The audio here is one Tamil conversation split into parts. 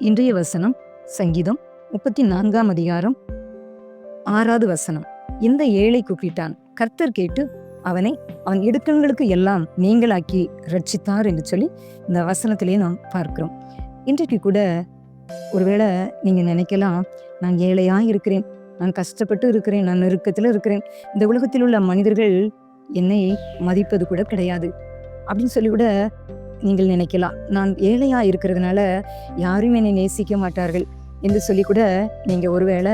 இன்றைய வசனம் சங்கீதம் முப்பத்தி நான்காம் அதிகாரம் ஆறாவது வசனம். இந்த ஏழை கூப்பிட்டான். கர்த்தர் கேட்டு அவனை அவன் இடுக்கண்களுக்கு எல்லாம் நீங்களாக்கி ரட்சித்தார் என்று சொல்லி இந்த வசனத்திலே நாம் பார்க்கிறோம். இன்றைக்கு கூட ஒருவேளை நீங்க நினைக்கலாம் நான் ஏழையா இருக்கிறேன். நான் கஷ்டப்பட்டு இருக்கிறேன். நான் நெருக்கத்தில் இருக்கிறேன். இந்த உலகத்தில் உள்ள மனிதர்கள் என்னை மதிப்பது கூட கிடையாது. அப்படின்னு சொல்லி கூட நீங்கள் நினைக்கலாம். நான் ஏழையா இருக்கிறதுனால யாரும் என்னை நேசிக்க மாட்டார்கள் என்று சொல்லி கூட நீங்க ஒருவேளை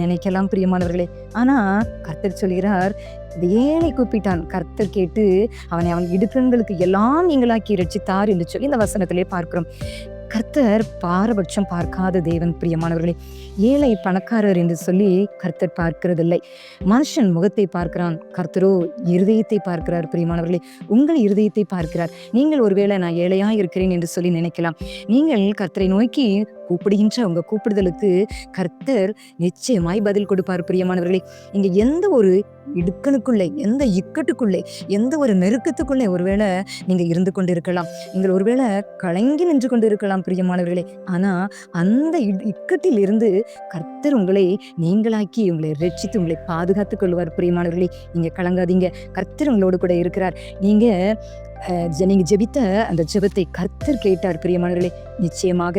நினைக்கலாம் பிரியமானவர்களே. ஆனா கர்த்தர் சொல்கிறார் இந்த ஏழை கூப்பிட்டான். கர்த்தர் கேட்டு அவனை அவன் இடுக்கண்களுக்கு எல்லாம் நீங்களாக்கி ரட்சித்தார் என்று சொல்லி இந்த வசனத்திலே பார்க்கிறோம். கர்த்தர் பாரபட்சம் பார்க்காத தேவன் பிரியமானவர்களே. ஏழை பணக்காரர் என்று சொல்லி கர்த்தர் பார்க்கிறதில்லை. மனுஷன் முகத்தை பார்க்கிறான். கர்த்தரோ இருதயத்தை பார்க்கிறார் பிரியமானவர்களே. உங்கள் இருதயத்தை பார்க்கிறார். நீங்கள் ஒருவேளை நான் ஏழையாக இருக்கிறேன் என்று சொல்லி நினைக்கலாம். நீங்கள் கர்த்தரை நோக்கி கூப்பிடுகின்ற உங்கள் கூப்பிடுதலுக்கு கர்த்தர் நிச்சயமாய் பதில் கொடுப்பார் பிரியமானவர்களே. இங்கே எந்த ஒரு இடுக்கனுக்குள்ளே எந்த இக்கட்டுக்குள்ளே எந்த ஒரு நெருக்கத்துக்குள்ளே ஒருவேளை நீங்கள் இருந்து கொண்டு இருக்கலாம் நீங்கள் ஒருவேளை கலங்கி நின்று கொண்டு இருக்கலாம் பிரியமானவர்களே. ஆனால் அந்த இட்- இக்கட்டில் இருந்து கர்த்தர் உங்களை நீங்களாக்கி உங்களை ரட்சித்து உங்களை பாதுகாத்துக் கொள்வார் பிரியமானவர்களே. நீங்கள் கலங்காதீங்க. கர்த்தர் உங்களோடு கூட இருக்கிறார். நீங்கள் நீங்கள் ஜெபித்த அந்த ஜெபத்தை கர்த்தர் கேட்டார் பிரியமானவர்களே. நிச்சயமாக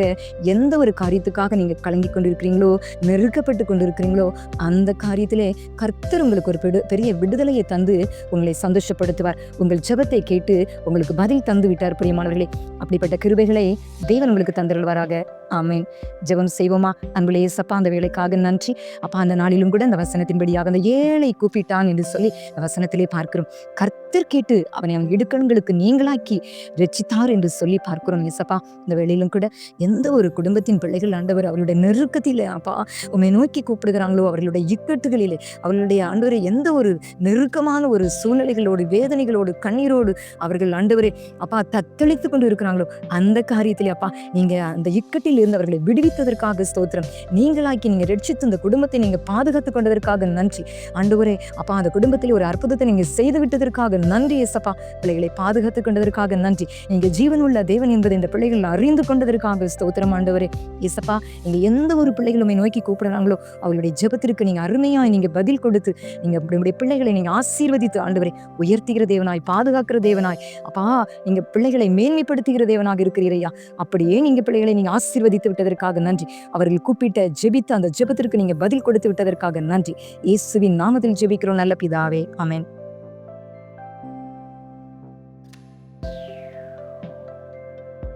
எந்த ஒரு காரியத்துக்காக நீங்கள் கலங்கி கொண்டிருக்கிறீங்களோ நெருக்கப்பட்டு கொண்டிருக்கிறீங்களோ அந்த காரியத்திலே கர்த்தர் உங்களுக்கு ஒரு பெரிய விடுதலையை தந்து உங்களை சந்தோஷப்படுத்துவார். உங்கள் ஜெபத்தை கேட்டு உங்களுக்கு பதில் தந்து விட்டார் பிரியமானவர்களே. அப்படிப்பட்ட கிருபைகளை தேவன் உங்களுக்கு தந்திருவாராக ஆமேன். ஜெபம் செய்வோமா? அன்புலே சப்பா அந்த வேலைக்காக நன்றி. அப்பா அந்த நாளிலும் கூட அந்த வசனத்தின்படியாக அந்த ஏழை கூப்பிட்டான் என்று சொல்லி அந்த வசனத்திலே பார்க்கிறோம். கர்த்தர் கேட்டு அவனை அவன் இடுக்கண்களுக்கு நீங்களாக்கி ரச்சித்தார் என்று சொல்லி பார்க்கிறோம் ஏசப்பா இந்த வேளையிலும் கூட எந்த ஒரு குடும்பத்தின் பிள்ளைகள் ஆண்டவர் அவருடைய நெருக்கத்தில் அப்பா உண்மை நோக்கி கூப்பிடுகிறாங்களோ அவர்களுடைய இக்கட்டுகளிலே அவர்களுடைய ஆண்டவரை எந்த ஒரு நெருக்கமான ஒரு சூழ்நிலைகளோடு வேதனைகளோடு கண்ணீரோடு அவர்கள் ஆண்டவரே அப்பா தத்தளித்து கொண்டு இருக்கிறாங்களோ அந்த காரியத்திலே அப்பா நீங்கள் அந்த இக்கட்டில் சிறையில் இருந்தவர்களை விடுவித்ததற்காக ஸ்தோத்திரம். நீங்களாக்கி நீங்கள் ரட்சித்து இந்த குடும்பத்தை நீங்கள் பாதுகாத்து கொண்டதற்காக நன்றி. ஆண்டவரே அப்பா அந்த குடும்பத்தில் ஒரு அற்புதத்தை நீங்கள் செய்து விட்டதற்காக நன்றி ஏசப்பா பிள்ளைகளை பாதுகாத்து கொண்டதற்காக நன்றி. நீங்கள் ஜீவன் உள்ள தேவன் என்பதை இந்த பிள்ளைகள் அறிந்து கொண்டதற்காக ஸ்தோத்திரம் ஆண்டவரே. ஏசப்பா நீங்கள் எந்த ஒரு பிள்ளைகளுமே நோக்கி கூப்பிடுறாங்களோ அவளுடைய ஜபத்திற்கு நீங்கள் அருமையாக நீங்கள் பதில் கொடுத்து நீங்கள் உங்களுடைய பிள்ளைகளை நீங்கள் ஆசீர்வதித்து ஆண்டவரை உயர்த்துகிற தேவனாய் பாதுகாக்கிற தேவனாய். அப்பா நீங்கள் பிள்ளைகளை மேன்மைப்படுத்துகிற தேவனாக இருக்கிறீரையா அப்படியே நீங்கள் பிள்ளைகளை நீங்கள் நீங்க ஆசீர்வதித்து விட்டதற்காக நன்றி. அவர்கள் கூப்பிட்ட ஜெபித்த அந்த ஜெபத்திற்கு நீங்க பதில் கொடுத்து விட்டதற்காக நன்றி. இயேசுவின் நாமத்தில் ஜெபிக்கிறோம். நல்ல பிதாவே. அமேன்